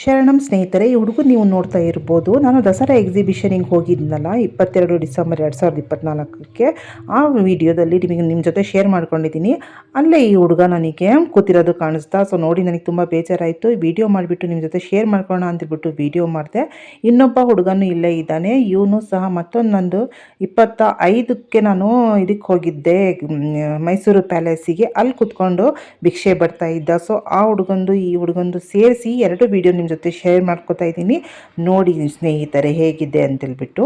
ಶರಣಂ ಸ್ನೇಹಿತರೆ, ಈ ಹುಡುಗ ನೀವು ನೋಡ್ತಾ ಇರ್ಬೋದು. ನಾನು ದಸರಾ ಎಕ್ಸಿಬಿಷನಿಗೆ ಹೋಗಿದ್ನಲ್ಲ, ಇಪ್ಪತ್ತೆರಡು ಡಿಸೆಂಬರ್ ಎರಡು ಸಾವಿರದ ಇಪ್ಪತ್ನಾಲ್ಕಕ್ಕೆ. ಆ ವಿಡಿಯೋದಲ್ಲಿ ನಿಮಗೆ ನಿಮ್ಮ ಜೊತೆ ಶೇರ್ ಮಾಡ್ಕೊಂಡಿದ್ದೀನಿ. ಅಲ್ಲೇ ಈ ಹುಡುಗ ನನಗೆ ಕೂತಿರೋದು ಕಾಣಿಸ್ತಾ ಸೊ ನೋಡಿ ನನಗೆ ತುಂಬ ಬೇಜಾರಾಯಿತು. ವಿಡಿಯೋ ಮಾಡಿಬಿಟ್ಟು ನಿಮ್ಮ ಜೊತೆ ಶೇರ್ ಮಾಡ್ಕೊಳ್ಳೋಣ ಅಂತಬಿಟ್ಟು ವಿಡಿಯೋ ಮಾಡಿದೆ. ಇನ್ನೊಬ್ಬ ಹುಡುಗನೂ ಇಲ್ಲೇ ಇದ್ದಾನೆ. ಇವನು ಸಹ ಮತ್ತೊಂದು ನಂದು ಇಪ್ಪತ್ತ ಐದಕ್ಕೆ ನಾನು ಇದಕ್ಕೆ ಹೋಗಿದ್ದೆ ಮೈಸೂರು ಪ್ಯಾಲೇಸಿಗೆ. ಅಲ್ಲಿ ಕೂತ್ಕೊಂಡು ಭಿಕ್ಷೆ ಬರ್ತಾ ಇದ್ದ. ಸೊ ಆ ಹುಡುಗಂದು, ಈ ಹುಡುಗಂದು ಸೇರಿಸಿ ಎರಡು ವಿಡಿಯೋ ಜೊತೆ ಶೇರ್ ಮಾಡ್ಕೋತಾ ಇದ್ದೀನಿ. ನೋಡಿ ಸ್ನೇಹಿತರೆ ಹೇಗಿದೆ ಅಂತೇಳ್ಬಿಟ್ಟು.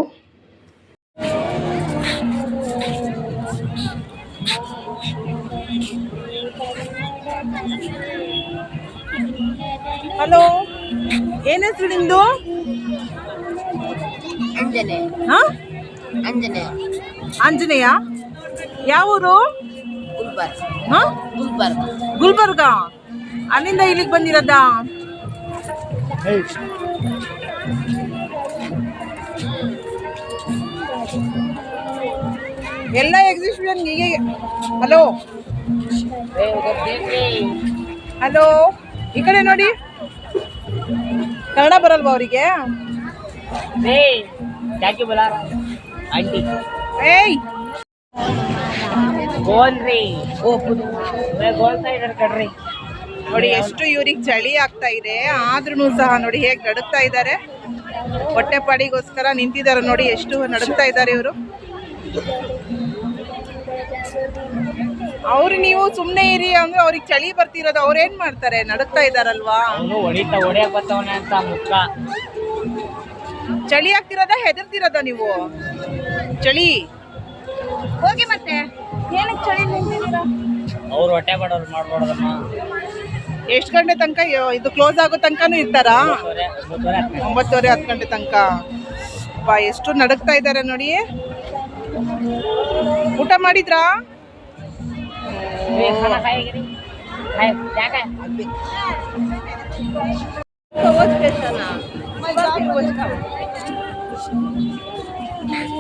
ಹಲೋ ಏನ್ ಹೆಸರು ನಿಮ್ದು? ಆಂಜನೇಯ. ಯಾವ ಊರು? ಗುಲ್ಬರ್ಗ. ಅಲ್ಲಿಂದ ಇಲ್ಲಿಗೆ ಬಂದಿರೋದ? ಎಲ್ಲ ಎಕ್ಸಿಬಿಷನ್ ಹೀಗೆ ಹಲೋ ಹಲೋ ಈ ಕಡೆ ನೋಡಿ. ಕನ್ನಡ ಬರಲ್ವಾ ಅವರಿಗೆ? ಏಯ್! ಗೋಲ್ ರೀ. ಓ. ಇದಾರೆ ಕಡ್ರಿ ನೋಡಿ ಎಷ್ಟು ಇವ್ರಿಗೆ ಚಳಿ ಆಗ್ತಾ ಇದೆ. ಆದ್ರೂ ಸಹ ನೋಡಿ ಹೇಗೆ ನಡುಗ್ತಾ ಇದ್ದಾರೆ ಹೊಟ್ಟೆಪಾಡಿಗೋಸ್ಕರ ನಿಂತಿದ್ದಾರೆ ನೋಡಿ ಎಷ್ಟು ನಡುಕ್ತಾ ಇದ್ದಾರೆ ಇವರು. ಅವ್ರು ನೀವು ಸುಮ್ಮನೆ ಇರಿ ಅಂದ್ರೆ ಅವ್ರಿಗೆ ಚಳಿ ಬರ್ತಿರೋದು ಅವ್ರು ಏನ್ ಮಾಡ್ತಾರೆ? ನಡುಕ್ತಾ ಇದಾರಲ್ವಾ? ಚಳಿ ಆಗ್ತಿರೋದ ಹೆದರ್ತಿರೋದ ನೀವು? ಚಳಿ. ಹೋಗಿ ಮತ್ತೆ. ಏನಕ್ಕೆ ಚಳಿ ನಿಂತಿದ್ದೀರಾ? ಅವ್ರು ಹೊಟ್ಟೆ ಬಡವ್ರು ಮಾಡ್ಬಾರ್ದಮ್ಮ. ಎಷ್ಟು ಗಂಟೆ ತನಕ ಇದು ಕ್ಲೋಸ್ ಆಗೋ ತನಕನೂ ಇರ್ತಾರಾ? ಒಂಬತ್ತುವರೆ ಹತ್ತು ಗಂಟೆ ತನಕ. ಬಾ ಎಷ್ಟು ನಡಕ್ತಾ ಇದ್ದಾರೆ ನೋಡಿ. ಊಟ ಮಾಡಿದ್ರಾ?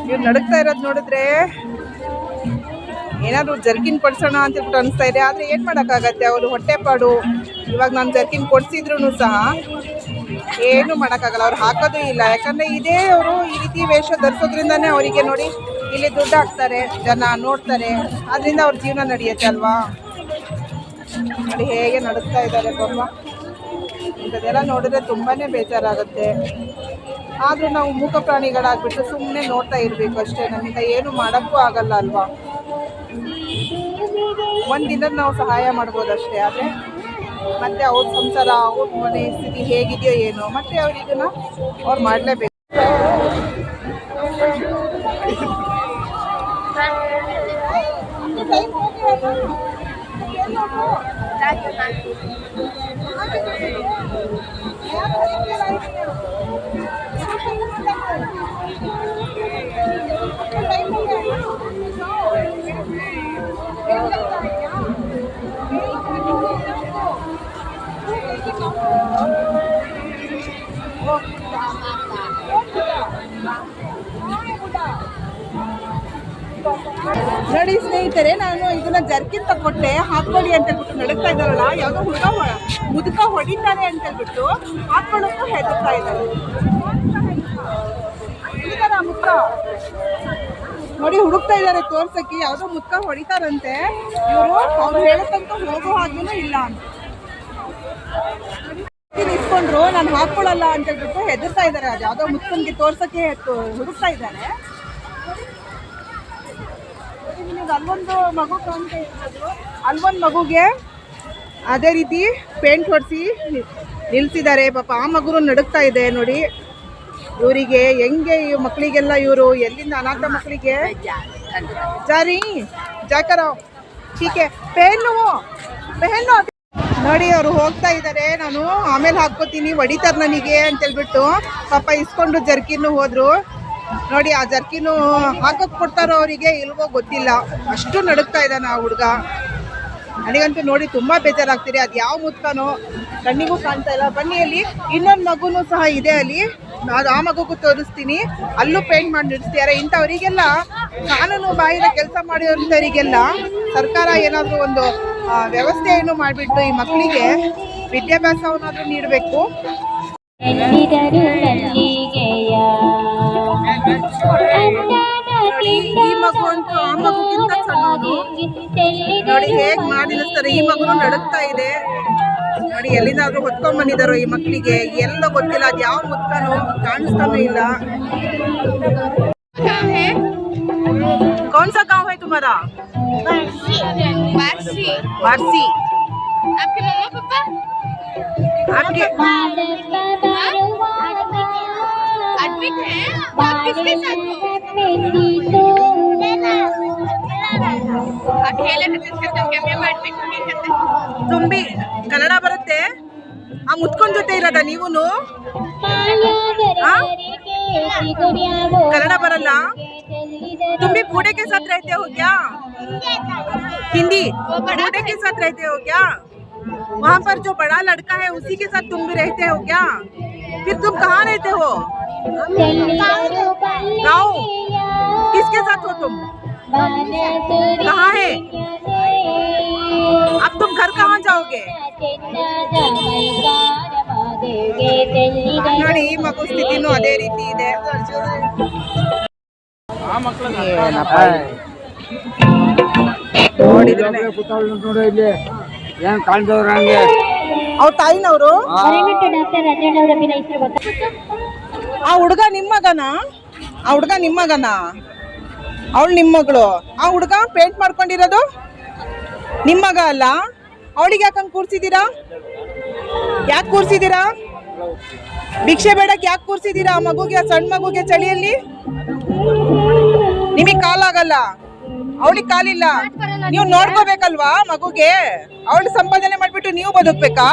ಇವ್ರು ನಡಕ್ತಾ ಇರೋದು ನೋಡಿದ್ರೆ ಏನಾದ್ರು ಜರ್ಕಿನ್ ಕೊಡ್ಸೋಣ ಅಂತ ಅನಿಸ್ತಾ ಇದೆ. ಆದರೆ ಏನು ಮಾಡೋಕ್ಕಾಗತ್ತೆ? ಹೊಟ್ಟೆ ಹೊಟ್ಟೆಪಾಡು ಇವಾಗ ನಾನು ಜರ್ಕಿನ್ ಕೊಡ್ಸಿದ್ರು ಸಹ ಏನು ಮಾಡೋಕ್ಕಾಗಲ್ಲ. ಅವ್ರು ಹಾಕೋದು ಇಲ್ಲ. ಯಾಕಂದರೆ ಇದೇ ಅವರು ಈ ರೀತಿ ವೇಷ ಧರಿಸೋದ್ರಿಂದನೇ ಅವರಿಗೆ ನೋಡಿ ಇಲ್ಲಿ ದುಡ್ಡು ಹಾಕ್ತಾರೆ, ಜನ ನೋಡ್ತಾರೆ. ಅದರಿಂದ ಅವ್ರ ಜೀವನ ನಡೆಯುತ್ತೆ ಅಲ್ವಾ? ನೋಡಿ ಹೇಗೆ ನಡುಗ್ತಾ ಇದ್ದಾರೆ ಪಾಪ. ಇಂಥದ್ದೆಲ್ಲ ನೋಡಿದ್ರೆ ತುಂಬಾ ಬೇಜಾರಾಗುತ್ತೆ. ಆದರೂ ನಾವು ಮೂಕ ಪ್ರಾಣಿಗಳಾಗ್ಬಿಟ್ಟು ಸುಮ್ಮನೆ ನೋಡ್ತಾ ಇರಬೇಕು ಅಷ್ಟೇ. ನಮ್ಮಿಂದ ಏನು ಮಾಡೋಕ್ಕೂ ಆಗಲ್ಲ ಅಲ್ವಾ? ಒಂದಿನ ನಾವು ಸಹಾಯ ಮಾಡ್ಬೋದು ಅಷ್ಟೇ. ಆದರೆ ಮತ್ತೆ ಅವ್ರ ಸಂಸಾರ ಅವ್ರ ಮನೆ ಸ್ಥಿತಿ ಹೇಗಿದೆಯೋ ಏನೋ ಮತ್ತೆ ಇದನ್ನು ಅವ್ರು ಮಾಡಲೇಬೇಕು. ನೋಡಿ ಸ್ನೇಹಿತರೆ, ನಾನು ಇದನ್ನ ಜರ್ಕಿನ್ ತಗೊಟ್ಟೆ ಹಾಕೊಳ್ಳಿ ಅಂತ ಹೇಳ್ಬಿಟ್ಟು ನಡುಗ್ತಾ ಇದ್ದಾರಲ್ಲ, ಯಾವುದೋ ಹುಡುಗ ಮುದುಕ ಹೊಡಿತಾರೆ ಅಂತ ಹೇಳ್ಬಿಟ್ಟು ಹಾಕೊಳ್ಳೋಕ್ಕೂ ಹೆದರ್ತಾ ಇದ್ದಾರೆ. ಮುಖ. ನೋಡಿ, ಹುಡುಕ್ತಾ ಇದ್ದಾರೆ ತೋರ್ಸಕ್ಕೆ, ಯಾವುದೋ ಮುದ್ಕ ಹೊಡಿತಾರಂತೆ. ಇವರು ಅವ್ರು ಹೇಳತಂತ ಹೋಗೋ ಹಾಗೇನೂ ಇಲ್ಲ ಅಂತ. ನಿಂತ್ಕೊಂಡ್ರು ನಾನು ಹಾಕೊಳ್ಳಲ್ಲ ಅಂತ ಹೇಳ್ಬಿಟ್ಟು ಹೆದರ್ತಾ ಇದ್ದಾರೆ. ಅದು ಯಾವುದೋ ಮುತ್ಕನ್ಗೆ ತೋರ್ಸಕ್ಕೆ ಹುಡುಕ್ತಾ ಇದ್ದಾರೆ. ಅಲ್ಲೊಂದು ಮಗು ಕಾಣ್ತಾ ಇರೋದು ಅಲ್ಲೊಂದು ಮಗುಗೆ ಅದೇ ರೀತಿ ಪೇಂಟ್ ಹೊಡಿಸಿ ನಿಲ್ಸಿದ್ದಾರೆ. ಪಾಪ ಆ ಮಗು ನಡುಕ್ತಾ ಇದೆ ನೋಡಿ. ಇವರಿಗೆ ಹೆಂಗೆ ಈ ಮಕ್ಕಳಿಗೆಲ್ಲ ಇವರು, ಎಲ್ಲಿಂದ ಅನಾಥ ಮಕ್ಕಳಿಗೆ ಜಾರಿ, ಜಾಕರ ಟೀಕೆ ಪೇನು ಪೇನು ನೋಡಿ, ಅವರು ಹೋಗ್ತಾ ಇದ್ದಾರೆ ನಾನು ಆಮೇಲೆ ಹಾಕ್ಕೋತೀನಿ, ಹೊಡಿತಾರೆ ನನಗೆ ಅಂತ ಹೇಳ್ಬಿಟ್ಟು ಪಾಪ ಇಸ್ಕೊಂಡು ಜರ್ಕಿನ್ನು ಹೋದ್ರು. ನೋಡಿ, ಆ ಜರ್ಕಿನು ಹಾಕಕ್ ಕೊಡ್ತಾರೋ ಅವರಿಗೆ ಇಲ್ವೋ ಗೊತ್ತಿಲ್ಲ. ಅಷ್ಟು ನಡುಗ್ತಾ ಇದ್ದಾನೆ ಆ ಹುಡುಗ. ನನಗಂತೂ ನೋಡಿ ತುಂಬಾ ಬೇಜಾರಾಗ್ತಿದೆ. ಅದು ಯಾವ ಮುತ್ಕನೋ ಕಣ್ಣಿಗೂ ಕಾಣ್ತಾ ಇಲ್ಲ. ಬನ್ನಿ ಅಲ್ಲಿ, ಇನ್ನೊಂದು ಮಗುನೂ ಸಹ ಇದೆ ಅಲ್ಲಿ. ಅದು ಆ ಮಗುಗೂ ತೋರಿಸ್ತೀನಿ. ಅಲ್ಲೂ ಪೇಂಟ್ ಮಾಡಿ ನಿಲ್ಲಿಸ್ತಿದ್ದಾರೆ ಇಂಥವರಿಗೆಲ್ಲ ಕಾನೂನು ಬಾಹಿರ ಕೆಲಸ ಮಾಡಿರೋಂಥವರಿಗೆಲ್ಲ ಸರ್ಕಾರ ಏನಾದರೂ ಒಂದು ವ್ಯವಸ್ಥೆಯನ್ನು ಮಾಡಿಬಿಟ್ಟು ಈ ಮಕ್ಕಳಿಗೆ ವಿದ್ಯಾಭ್ಯಾಸವನ್ನಾದರೂ ನೀಡಬೇಕು. ನೋಡಿ, ಈ ಮಗು ಅಂತೂ ಆ ಮಗುಗಿಂತ ಸಣ್ಣದು. ನೋಡಿ ಹೇಗ್ ಮಾಡಿ ನಿಲ್ಲಿಸ್ತಾರೆ ಈ ಮಗು ನಡುಗ್ತಾ ಇದೆ. ನೋಡಿ ಎಲ್ಲಿಂದಾದ್ರೂ ಹೊತ್ಕೊಂಡ್ ಬಂದಿದಾರೋ ಈ ಮಕ್ಕಳಿಗೆ. ಎಲ್ಲ ಗೊತ್ತಿಲ್ಲ ಅದ್ ಯಾವ ಮುತ್ಕನೋ ಕಾಣಿಸ್ತಾನೂ ಇಲ್ಲ. कौन सा गांव है तुम्हारा वारसी वारसी आपके मम्मा पापा आपके एडमिट है आप किसके साथ हो अकेले विजिट करते हो क्या मैं एडमिट नहीं करते तुम भी ಕನ್ನಡ ಬರುತ್ತೆ ಆ ಮುತ್ಕೊಂಡ್ ಜೊತೆ ಇರೋದ ನೀವುನು कन्नड़ा बरला तुम भी बूढ़े के साथ रहते हो क्या हिंदी बूढ़े के साथ रहते हो क्या वहाँ पर जो बड़ा लड़का है उसी के साथ तुम भी रहते हो क्या फिर तुम कहाँ रहते हो गाँव किसके साथ हो तुम कहाँ है अब तुम घर कहाँ जाओगे ನೋಡಿ ಈ ಮಗು ಸ್ಥಿತಿನೂ ಅದೇ ರೀತಿ ಇದೆ ಏನಪ್ಪ ಇದು? ನೋಡಿದ್ರೆ ನೋಡು ಇಲ್ಲಿ ಏನ್ ಕಾಣ್ತವ್ರ ಹಂಗೆ ಅವ್ರ ತಾಯಿನವರು? ಡಾಕ್ಟರ್ ರಾಜಣ್ಣವರ ಅಭಿನಯಿಸಿರ ಆ ಹುಡುಗ ನಿಮ್ಮ ಮಗನ? ಆ ಹುಡುಗ ನಿಮ್ಮ ಮಗನ? ಅವಳು ನಿಮ್ಮ ಮಗಳು. ಆ ಹುಡುಗ ಪೇಂಟ್ ಮಾಡ್ಕೊಂಡಿರೋದು? ನಿಮ್ಮ ಮಗ ಅಲ್ಲ? ಅವಳಿಗೆ ಯಾಕಂಗ್ ಕೂರ್ಸಿದ್ದೀರಾ ಯಾಕೆ ಕೂರ್ಸಿದ್ದೀರಾ ಭಿಕ್ಷೆ ಬೇಡಕ್ಕೆ ಯಾಕೆ ಕೂರ್ಸಿದ್ದೀರಾ ಆ ಮಗುಗೆ ಆ ಸಣ್ಣ ಮಗುಗೆ ಚಳಿಯಲ್ಲಿ? ನಿಮಗೆ ಕಾಲಾಗಲ್ಲ. ಅವಳಿಗೆ ಕಾಲಿಲ್ಲ. ನೀವು ನೋಡ್ಕೋಬೇಕಲ್ವಾ ಮಗುಗೆ? ಅವಳು ಸಂಪಾದನೆ ಮಾಡ್ಬಿಟ್ಟು ನೀವು ಬದುಕ್ಬೇಕಾ?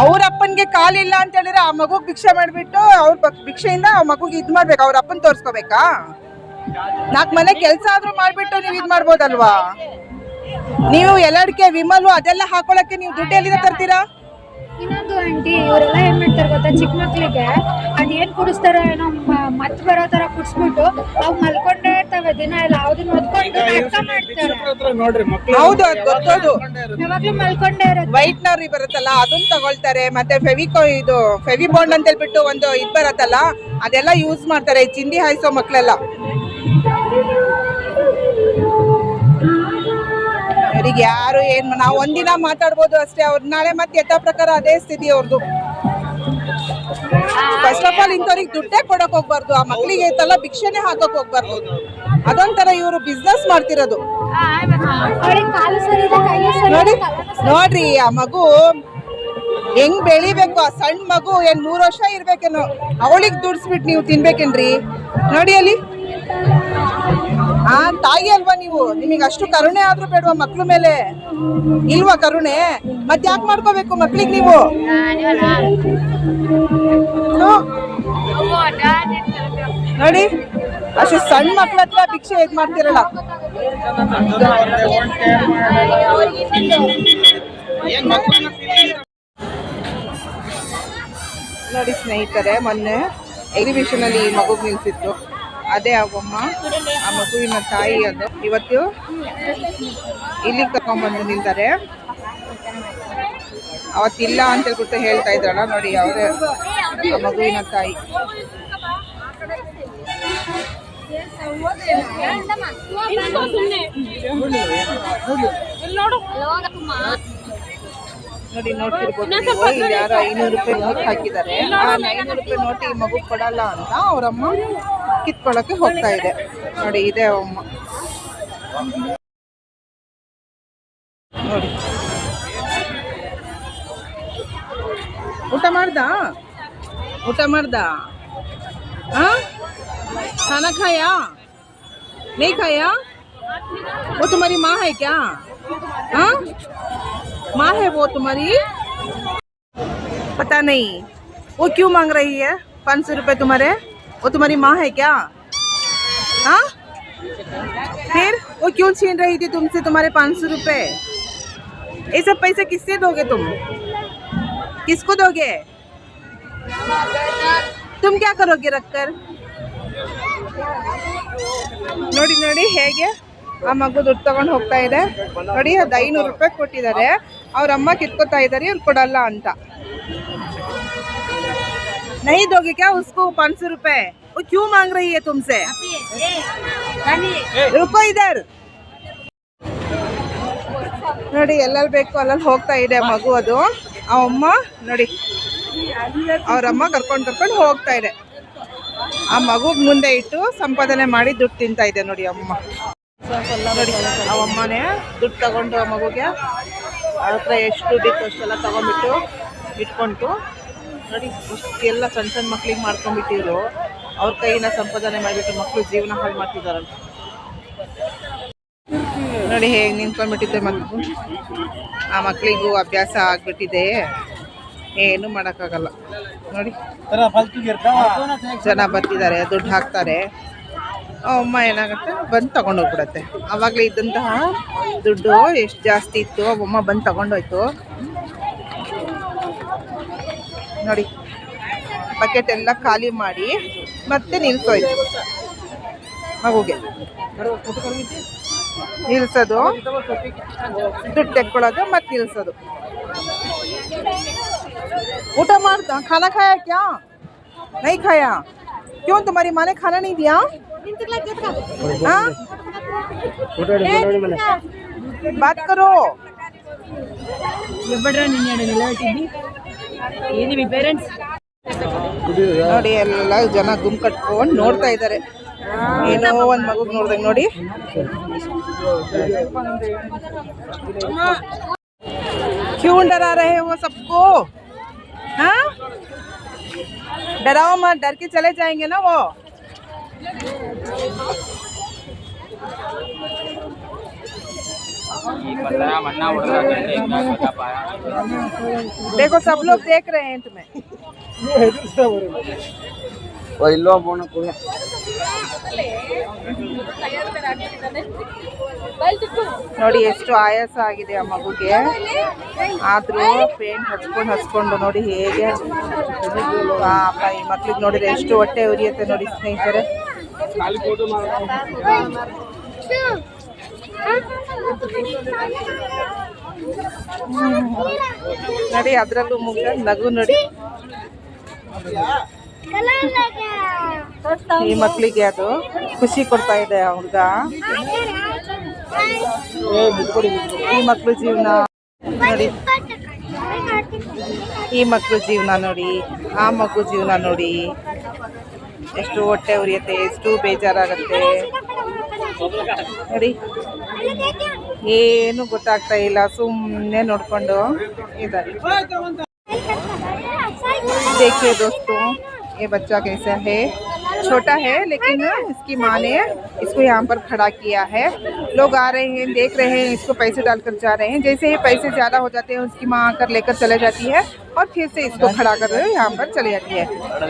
ಅವ್ರ ಅಪ್ಪನ್ಗೆ ಕಾಲಿಲ್ಲ ಅಂತ ಹೇಳಿದ್ರೆ ಆ ಮಗು ಭಿಕ್ಷೆ ಮಾಡ್ಬಿಟ್ಟು ಅವ್ರ ಭಿಕ್ಷೆಯಿಂದ ಆ ಮಗುಗೆ ಇದ್ ಮಾಡ್ಬೇಕು. ಅವ್ರ ಅಪ್ಪನ್ ತೋರ್ಸ್ಕೋಬೇಕಾ? ನಾಲ್ಕು ಮನೆ ಕೆಲ್ಸ ಆದ್ರೂ ಮಾಡ್ಬಿಟ್ಟು ನೀವ್ ಇದ್ ಮಾಡ್ಬೋದಲ್ವಾ? ನೀವು ಎಲ್ಲಡಿಕೆ ವಿಮಲು ಅದೆಲ್ಲ ಹಾಕೊಳಕ್ಕೆ ನೀವು ದುಡ್ಡು ಎಲ್ಲಿಂದ ತರ್ತೀರಾ? ಇನ್ನೊಂದು ಆಂಟಿ ಇವರೆಲ್ಲ ಏನ್ ಮಾಡ್ತಾರೆ ಗೊತ್ತಾ? ಚಿಕ್ಕ ಮಕ್ಳಿಗೆ ಅದ್ ಏನ್ ಕುಡಿಸ್ತಾರೋ ಏನೋ ಮತ್ ಬರೋ ತರ ಕುಡ್ಸ್ಬಿಟ್ಟು ಅವ್ ಮಲ್ಕೊಂಡೇ ಇರ್ತಾವೆ ದಿನ ಎಲ್ಲ ಅದನ್ನ ಓದ್ಕೊಂಡು ನಾಟಕ ಮಾಡ್ತಾರೆ. ಹೌದು ಅದ್ ಗೊತ್ತೋದು. ಯಾವಾಗ್ಲೂ ಮಲ್ಕೊಂಡೇ ಇರುತ್ತೆ. ವೈಟ್ನರ್ ಬರುತ್ತಲ್ಲ ಅದನ್ನ ತಗೊಳ್ತಾರೆ ಮತ್ತೆ ಫೆವಿಕೋ ಇದು ಫೆವಿ ಬಾಂಡ್ ಅಂತ ಹೇಳ್ಬಿಟ್ಟು ಒಂದು ಇದ್ ಬರತ್ತಲ್ಲ ಅದೆಲ್ಲ ಯೂಸ್ ಮಾಡ್ತಾರೆ ಈ ಚಿಂದಿ ಹಾಯಿಸೋ ಮಕ್ಳೆಲ್ಲ. ಅವ್ರಿಗೆ ಯಾರು ಏನು ನಾವು ಒಂದಿನ ಮಾತಾಡ್ಬೋದು ಅಷ್ಟೇ. ಅವ್ರು ನಾಳೆ ಮತ್ತೆ ಯಥಾ ಪ್ರಕಾರ ಅದೇ ಸ್ಥಿತಿ ಅವ್ರದ್ದು ಫಸ್ಟ್ ಆಫ್ ಆಲ್ ಇಂಥವ್ರಿಗೆ ದುಡ್ಡೇ ಕೊಡಕ್ ಹೋಗ್ಬಾರ್ದು. ಆ ಮಕ್ಕಳಿಗೆ ಐತಲ್ಲ ಭಿಕ್ಷೆನೆ ಹಾಕಕ್ ಹೋಗ್ಬಾರ್ದು. ಅದೊಂಥರ ಇವರು ಬಿಸ್ನೆಸ್ ಮಾಡ್ತಿರೋದು. ನೋಡಿ ನೋಡ್ರಿ ಆ ಮಗು ಹೆಂಗ್ ಬೆಳಿಬೇಕು? ಆ ಸಣ್ಣ ಮಗು ಏನ್ ಮೂರ್ ವರ್ಷ ಇರ್ಬೇಕೇನೋ. ಅವಳಿಗೆ ದುಡ್ಸ್ಬಿಟ್ಟು ನೀವು ತಿನ್ಬೇಕೇನ್ರಿ? ನೋಡಿ ಅಲ್ಲಿ. ಆ, ತಾಯಿ ಅಲ್ವಾ ನೀವು? ನಿಮಗೆ ಅಷ್ಟು ಕರುಣೆ ಆದ್ರೂ ಬೇಡವಾ ಮಕ್ಳು ಮೇಲೆ? ಇಲ್ವಾ ಕರುಣೆ? ಮತ್ತೆ ಯಾಕೆ ಮಾಡ್ಕೋಬೇಕು ಮಕ್ಳಿಗೆ ನೀವು? ನೋಡಿ, ಅಷ್ಟು ಸಣ್ಣ ಮಕ್ಳ ಹತ್ರ ಭಿಕ್ಷೆ ಹೇಗ್ ಮಾಡ್ತಿರಲ್ಲ. ನೋಡಿ ಸ್ನೇಹಿತರೆ, ಮೊನ್ನೆ ಎಕ್ಸಿಬಿಷನ್ ಅಲ್ಲಿ ಮಗು ನಿಲ್ಸಿತ್ತು ಅದೇ ಅವಮ್ಮ ಆ ಮಗುವಿನ ತಾಯಿ ಅದು. ಇವತ್ತು ಇಲ್ಲಿ ಕರ್ಕೊಂಡ್ಬಂದು ನಿಂತಾರೆ ಅವತ್ತಿಲ್ಲ ಅಂತ ಹೇಳ್ಬಿಟ್ಟು ಹೇಳ್ತಾ ಇದ್ರಲ್ಲ ನೋಡಿ ಯಾವುದೇ ಮಗುವಿನ ತಾಯಿ. ನೋಡಿ ನೋಡ್ತಿರ್ಬೋದು ಇಲ್ಲಿ ಯಾರು ಐನೂರು ರೂಪಾಯಿ ನೋಟ್ ಹಾಕಿದ್ದಾರೆ. ಐನೂರು ರೂಪಾಯಿ ನೋಟ್ ಈ ಮಗು ಕೊಡಲ್ಲ ಅಂತ ಅವರಮ್ಮ. ಕಿತ್ಕೊಳ್ಳೋಕೆ ಹೋಗ್ತಾ ಇದೆ ನೋಡಿ ಇದೆ ಅಮ್ಮ ನೋಡಿ ಊಟ ಮಾಡ್ದ ಊಟ ಮಾಡ್ದ ಹಾ खाना खाया नहीं खाया वो तुम्हारी माँ है क्या हाँ माँ है वो तुम्हारी पता नहीं वो क्यों मांग रही है पाँच सौ रुपये तुम्हारे वो तुम्हारी माँ है क्या हाँ फिर वो क्यों छीन रही थी तुमसे तुम्हारे पाँच सौ रुपये ये सब पैसे किससे दोगे तुम किसको दोगे तुम क्या करोगे रखकर ನೋಡಿ ನೋಡಿ ಹೇಗೆ ಆ ಮಗು ದುಡ್ಡು ತಗೊಂಡು ಹೋಗ್ತಾ ಇದೆ ನೋಡಿ ಅದು ಐನೂರು ರೂಪಾಯಿ ಕೊಟ್ಟಿದ್ದಾರೆ ಅವ್ರ ಅಮ್ಮ ಕಿತ್ಕೋತಾ ಇದ್ದಾರೆ ಇವ್ರು ಕೊಡಲ್ಲ ಅಂತ नहीं दोगे क्या उसको पाँच सौ रुपए वो क्यों मांग रही है तुमसे रुको इधर ನೋಡಿ ಎಲ್ಲೆಲ್ಲಿ ಬೇಕು ಅಲ್ಲಲ್ಲಿ ಹೋಗ್ತಾ ಇದೆ ಮಗು ಅದು ಆ ಅಮ್ಮ ನೋಡಿ ಅವ್ರಮ್ಮ ಕರ್ಕೊಂಡು ಕರ್ಕೊಂಡು ಹೋಗ್ತಾ ಇದೆ ಆ ಮಗುಗ್ ಮುಂದೆ ಇಟ್ಟು ಸಂಪಾದನೆ ಮಾಡಿ ದುಡ್ಡು ತಿಂತಾ ಇದೆ ನೋಡಿ ಅಮ್ಮ ನೋಡಿ ಆ ಅಮ್ಮನೇ ದುಡ್ಡು ತಗೊಂಡು ಆ ಮಗುಗೆ ಅವ್ರ ಹತ್ರ ಎಷ್ಟು ದುಡ್ಡಿತ್ತು ಅಷ್ಟೆಲ್ಲ ತಗೊಂಡ್ಬಿಟ್ಟು ಇಟ್ಕೊಂಡು ನೋಡಿ ಎಲ್ಲ ಸಣ್ಣ ಸಣ್ಣ ಮಕ್ಳಿಗೆ ಮಾಡ್ಕೊಂಡ್ಬಿಟ್ಟಿದ್ರು, ಅವ್ರ ಕೈನ ಸಂಪಾದನೆ ಮಾಡಿಬಿಟ್ಟು ಮಕ್ಕಳು ಜೀವನ ಹಾಳು ಮಾಡ್ತಿದಾರಲ್ಲ. ನೋಡಿ ಹೇಗೆ ನಿಂತ್ಕೊಂಡ್ಬಿಟ್ಟಿದ್ದೆ ಮಕ್ಕಳು ಆ ಮಕ್ಕಳಿಗೂ ಅಭ್ಯಾಸ ಆಗ್ಬಿಟ್ಟಿದೆ. ಏನು ಮಾಡೋಕ್ಕಾಗಲ್ಲ. ನೋಡಿ, ಜನ ಬರ್ತಿದ್ದಾರೆ, ದುಡ್ಡು ಹಾಕ್ತಾರೆ. ಅಮ್ಮ ಏನಾಗುತ್ತೆ, ಬಂದು ತಗೊಂಡೋಗ್ಬಿಡತ್ತೆ. ಆವಾಗಲೇ ಇದ್ದಂತಹ ದುಡ್ಡು ಎಷ್ಟು ಜಾಸ್ತಿ ಇತ್ತು ಅಮ್ಮ ಬಂದು ತಗೊಂಡೋಯ್ತು. ನೋಡಿ. ಬಕೆಟ್ ಎಲ್ಲ ಖಾಲಿ ಮಾಡಿ ಮತ್ತೆ ನಿಲ್ಸೋಯ್ತು ಮಗುಗೆ. ನಿಲ್ಸೋದು. ದುಡ್ಡು ತೆಕ್ಕೊಳ್ಳೋದು ಮತ್ತೆ ನಿಲ್ಸೋದು. ಊಟ ಮಾಡ್ತಾ, ಖಾನ ಖಾಯ ಕ್ಯಾ ನೈ ಖಾಯ? ಕ್ಯೂ ಮರಿ ಮನೆ ಖಾನ ಇದೆಯಾ? ಬಾತ್ ಕರೋ. हाँ? बात करो ಏನಿ ಪೇರೆಂಟ್ಸ್ ನೋಡಿ ಎಲ್ಲ ಜನ ಗುಂಪು ಕಟ್ಕೊಂಡು ನೋಡ್ತಾ ಇದ್ದಾರೆ ಏನೋ ಒಂದ್ ಮಗುಗ್ ನೋಡ್ದಾಗ ನೋಡಿ क्यों डरा रहे हो सबको हाँ डराओ मत डर के चले जाएंगे ना वो देखो सब लोग देख रहे हैं तुम्हें ಇಲ್ಲೋ ಬೋಣ ಕೂಡ ನೋಡಿ ಎಷ್ಟು ಆಯಾಸ ಆಗಿದೆ ಆ ಮಗುಗೆ ಆದ್ರೂ ಪೇಂಟ್ ಹಚ್ಕೊಂಡು ಹಚ್ಕೊಂಡು ನೋಡಿ ಹೇಗೆ ಪಾಪ ಈ ಮಕ್ಳಿಗೆ ನೋಡಿದ್ರೆ ಎಷ್ಟು ಹೊಟ್ಟೆ ಉರಿಯುತ್ತೆ ನೋಡಿ ಸ್ನೇಹಿತರೆ ನೋಡಿ, ಅದ್ರಲ್ಲೂ ಮುಗ ನಗು ನಡಿ. ಈ ಮಕ್ಳಿಗೆ ಅದು ಖುಷಿ ಕೊಡ್ತಾ ಇದೆ ಹುಡುಗ. ಈ ಮಕ್ಳು ಜೀವನ ನೋಡಿ. ಈ ಮಕ್ಳು ಜೀವನ ನೋಡಿ. ಆ ಮಗು ಜೀವನ ನೋಡಿ. ಎಷ್ಟು ಹೊಟ್ಟೆ ಉರಿಯುತ್ತೆ, ಎಷ್ಟು ಬೇಜಾರಾಗತ್ತೆ. ನೋಡಿ. ಏನು ಗೊತ್ತಾಗ್ತಾ ಇಲ್ಲ ಸುಮ್ಮನೆ ನೋಡ್ಕೊಂಡು ಇದ್ದಾರೆ देखिए दोस्तों ये बच्चा कैसा है छोटा है लेकिन इसकी माँ ने इसको यहाँ पर खड़ा किया है लोग आ रहे हैं देख रहे हैं इसको पैसे डालकर जा रहे हैं जैसे ही पैसे ज़्यादा हो जाते हैं उसकी माँ आकर लेकर चले जाती है और फिर से इसको खड़ा कर यहाँ पर चले जाती है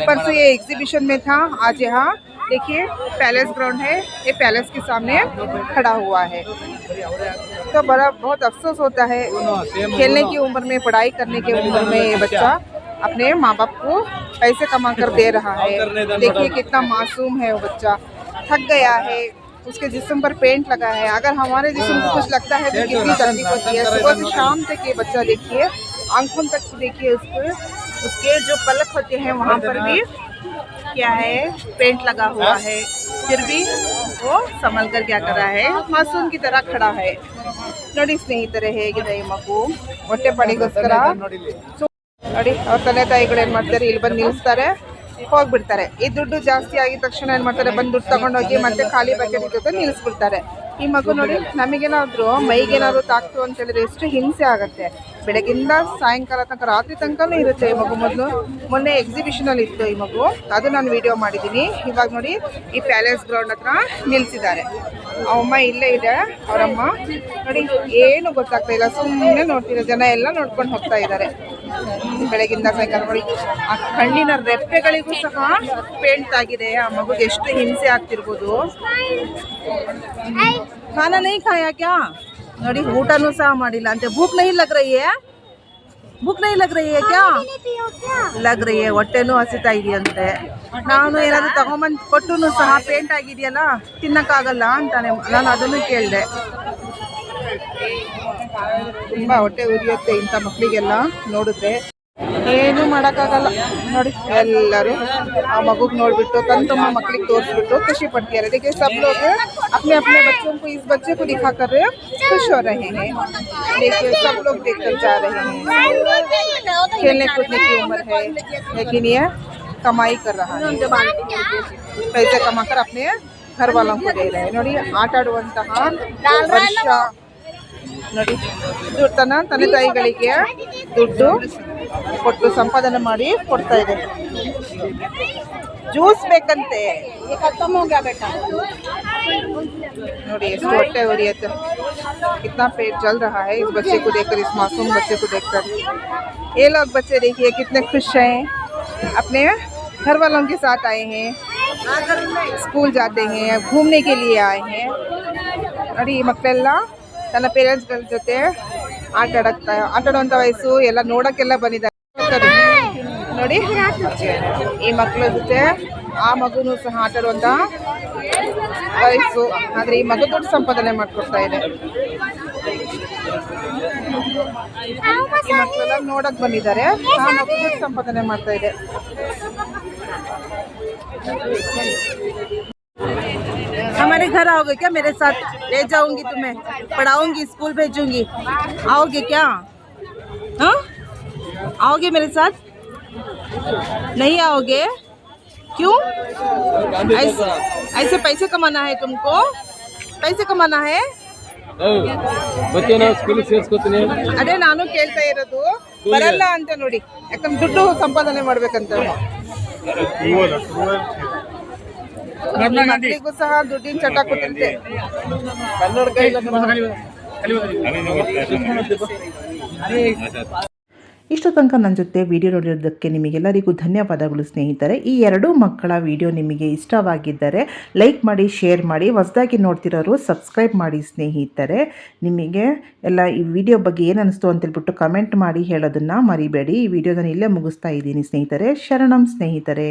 परसों ये एग्जीबिशन में था आज यहाँ देखिए पैलेस ग्राउंड है, ये पैलेस के सामने खड़ा हुआ है। तो बड़ा, बहुत अफसोस होता है खेलने की उम्र में, पढ़ाई करने की उम्र में ये बच्चा अपने माँ बाप को पैसे कमा कर दे रहा है। देखिए कितना मासूम है वो बच्चा। थक गया है, उसके जिसम पर पेंट लगा है। अगर हमारे जिसम को कुछ लगता है तो कितनी तकलीफ़ होती है। सुबह से शाम तक ये बच्चा देखिए, आँखों तक देखिए उसके उसके जो पलक होते हैं वहाँ पर भी क्या है पेंट लगा हुआ है फिर भी वो संभल कर क्या कर रहा है मासूम की तरह खड़ा है ನೋಡಿ ಸ್ನೇಹಿತರೆ ಹೇಗಿದೆ ಈ ಮಗು ಹೊಟ್ಟೆ ಪಡಿಗೋಸ್ಕರ ನೋಡಿ ಅವ್ರ ತಂದೆ ತಾಯಿಗಳು ಏನ್ ಮಾಡ್ತಾರೆ ಇಲ್ಲಿ ಬಂದು ನಿಲ್ಲಿಸ್ತಾರೆ ಹೋಗ್ಬಿಡ್ತಾರೆ ಈ ದುಡ್ಡು ಜಾಸ್ತಿ ಆಗಿದ ತಕ್ಷಣ ಏನ್ ಮಾಡ್ತಾರೆ ಬಂದು ದುಡ್ಡು ತಗೊಂಡೋಗಿ ಮತ್ತೆ ಖಾಲಿ ಬಕೆಟ್ ಜೊತೆ ನಿಲ್ಲಿಸ್ಬಿಡ್ತಾರೆ ಈ ಮಗು ನೋಡಿ ನಮಗೇನಾದ್ರು ಮೈಗೇನಾದ್ರು ತಾಕ್ತು ಅಂತ ಹೇಳಿದ್ರೆ ಎಷ್ಟು ಹಿಂಸೆ ಆಗತ್ತೆ ಬೆಳಗಿಂದ ಸಾಯಂಕಾಲ ತನಕ ರಾತ್ರಿ ತನಕನೂ ಇರುತ್ತೆ ಈ ಮಗು ಮೊದಲು. ಮೊನ್ನೆ ಎಕ್ಸಿಬಿಷನ್ ಅಲ್ಲಿ ಇತ್ತು ಈ ಮಗು. ಅದು ನಾನು ವಿಡಿಯೋ ಮಾಡಿದ್ದೀನಿ. ಇವಾಗ ನೋಡಿ ಈ ಪ್ಯಾಲೇಸ್ ಗ್ರೌಂಡ್ ಹತ್ರ ನಿಲ್ಸಿದ್ದಾರೆ. ಅವಮ್ಮ ಇಲ್ಲೇ ಇದೆ ಅವರಮ್ಮ. ನೋಡಿ ಏನು ಗೊತ್ತಾಗ್ತಾ ಇಲ್ಲ. ಸುಮ್ಮನೆ ನೋಡ್ತಿರೋ ಜನ ಎಲ್ಲ ನೋಡ್ಕೊಂಡು ಹೋಗ್ತಾ ಇದ್ದಾರೆ. ಬೆಳಗಿಂದ ಸಾಯಂಕಾಲ ನೋಡಿ ಆ ಕಣ್ಣಿನ ರೆಪ್ಪೆಗಳಿಗೂ ಸಹ ಪೇಂಟ್ ಆಗಿದೆ. ಆ ಮಗುಗೆ ಎಷ್ಟು ಹಿಂಸೆ ಆಗ್ತಿರ್ಬೋದು. ಖಾನಾ ನೈ ಖಾಯಾ ಕ್ಯಾ ನೋಡಿ, ಊಟನೂ ಸಹ ಮಾಡಿಲ್ಲ. ಅಂತೆ ಭೂಕ್ ನೈ ಲಗ್ ರಹಿ ಹೈ ಭೂಕ್ ನೈ ಲಗ್ ರಹಿ ಕ್ಯಾ? ಲಗ್ ರಹಿ ಹೊಟ್ಟೆನೂ ಹಸಿತಾ ಇದೆಯಂತೆ. ನಾನು ಏನಾದರೂ ತಗೊಂಬಂದು ಕೊಟ್ಟು ಸಹ ಪೇಂಟ್ ಆಗಿದೆಯಲ್ಲ, ತಿನ್ನಕ್ಕಾಗಲ್ಲ ಅಂತಾನೆ. ನಾನು ಅದನ್ನು ಕೇಳಿದೆ. ತುಂಬ ಹೊಟ್ಟೆ ಉರಿಯುತ್ತೆ ಇಂಥ ಮಕ್ಕಳಿಗೆಲ್ಲ ನೋಡಿದ್ರೆ. ಏನು ಮಾಡೋಕ್ಕಾಗಲ್ಲ ನೋಡಿ ಎಲ್ಲರೂ ಆ ಮಗುಗ್ ನೋಡ್ಬಿಟ್ಟು ತನ್ನ ತಮ್ಮ ಮಕ್ಳಿಗೆ ತೋರಿಸ್ಬಿಟ್ಟು ಖುಷಿ ಪಡ್ತಿದ್ದಾರೆ देखिए सब लोग अपने अपने बच्चों को इस बच्चे को दिखाकर खुश हो रहे हैं देखिए सब लोग देखकर जा रहे हैं खेलने कूदने की उम्र है लेकिन ये कमाई कर रहा है पैसे कमाकर अपने घर वालों को दे रहे हैं ನೋಡಿ ಆಟ ಆಡುವಂತಹ ವರ್ಷ ನೋಡಿ ದುಡ್ಡು ತನ್ನ ತಂದೆ ತಾಯಿಗಳಿಗೆ ದುಡ್ಡು ಕೊಟ್ಟು ಸಂಪಾದನೆ ಮಾಡಿ ಕೊಡ್ತಾ ಇದೆ ಜ್ಯೂಸ್ ಬೇಕಂತೆ ನೋಡಿ ಎಷ್ಟು ಹೊಟ್ಟೆ ಉರಿಯುತ್ತೆ कितना पेट जल रहा है इस बच्चे को देखकर इस मासूम बच्चे को देखकर ये लोग बच्चे देखिए कितने खुश हैं अपने घर वालों के साथ आए हैं स्कूल जाते हैं घूमने के लिए आए हैं ನೋಡಿ ಈ ನನ್ನ ಪೇರೆಂಟ್ಸ್ಗಳ ಜೊತೆ ಆಟ ಆಡಕ್ ಆಟ ಆಡುವಂತ ವಯಸ್ಸು ಎಲ್ಲ ನೋಡಕ್ಕೆಲ್ಲ ಬಂದಿದ್ದಾರೆ. ನೋಡಿ, ಈ ಮಕ್ಕಳ ಜೊತೆ ಆ ಮಗುನು ಸಹ ಆಟ ಆಡುವಂತ ವಯಸ್ಸು. ಆದ್ರೆ ಈ ಮಗು ದೊಡ್ಡ ಸಂಪಾದನೆ ಮಾಡ್ಕೊಡ್ತಾ ಇದೆ. ಈ ಮಕ್ಕಳೆಲ್ಲ ನೋಡಕ್ ಬಂದಿದ್ದಾರೆ. ಆ ಮಗು ದೊಡ್ಡ ಸಂಪಾದನೆ ಮಾಡ್ತಾ ಇದೆ. घर आओगे क्या मेरे साथ ले जाऊंगी तुम्हें पढ़ाऊंगी स्कूल भेजूंगी आओगे क्या हाँ आओगे मेरे साथ नहीं आओगे क्यों ऐसे ऐसे पैसे कमाना है तुमको पैसे कमाना है ಮತ್ತೆ ನಾವು ಸ್ಕೂಲ್ ಸೇರ್ಸ್ಕೊತೀನಿ ಅದೇ ನಾನು ಕೇಳ್ತಾ ಇರೋದು ಬರಲ್ಲ ಅಂತ ನೋಡಿ ಯಾಕಂದ್ರೆ ದುಡ್ಡು ಸಂಪಾದನೆ ಮಾಡ್ಬೇಕಂತ ಈ ಮಕ್ಳಿಗೂ ಸಹ ದುಡ್ಡಿನ ಚಟ ಇಷ್ಟು ತನಕ ನನ್ನ ಜೊತೆ ವಿಡಿಯೋ ನೋಡಿರೋದಕ್ಕೆ ನಿಮಗೆಲ್ಲರಿಗೂ ಧನ್ಯವಾದಗಳು ಸ್ನೇಹಿತರೆ. ಈ ಎರಡೂ ಮಕ್ಕಳ ವಿಡಿಯೋ ನಿಮಗೆ ಇಷ್ಟವಾಗಿದ್ದರೆ ಲೈಕ್ ಮಾಡಿ ಶೇರ್ ಮಾಡಿ ಹೊಸದಾಗಿ ನೋಡ್ತಿರೋರು ಸಬ್ಸ್ಕ್ರೈಬ್ ಮಾಡಿ ಸ್ನೇಹಿತರೆ. ನಿಮಗೆ ಎಲ್ಲ ಈ ವಿಡಿಯೋ ಬಗ್ಗೆ ಏನು ಅನಿಸ್ತು ಅಂತೇಳ್ಬಿಟ್ಟು ಕಮೆಂಟ್ ಮಾಡಿ ಹೇಳೋದನ್ನು ಮರಿಬೇಡಿ. ಈ ವಿಡಿಯೋದನ್ನು ಇಲ್ಲೇ ಮುಗಿಸ್ತಾ ಇದ್ದೀನಿ ಸ್ನೇಹಿತರೆ. ಶರಣಂ ಸ್ನೇಹಿತರೆ.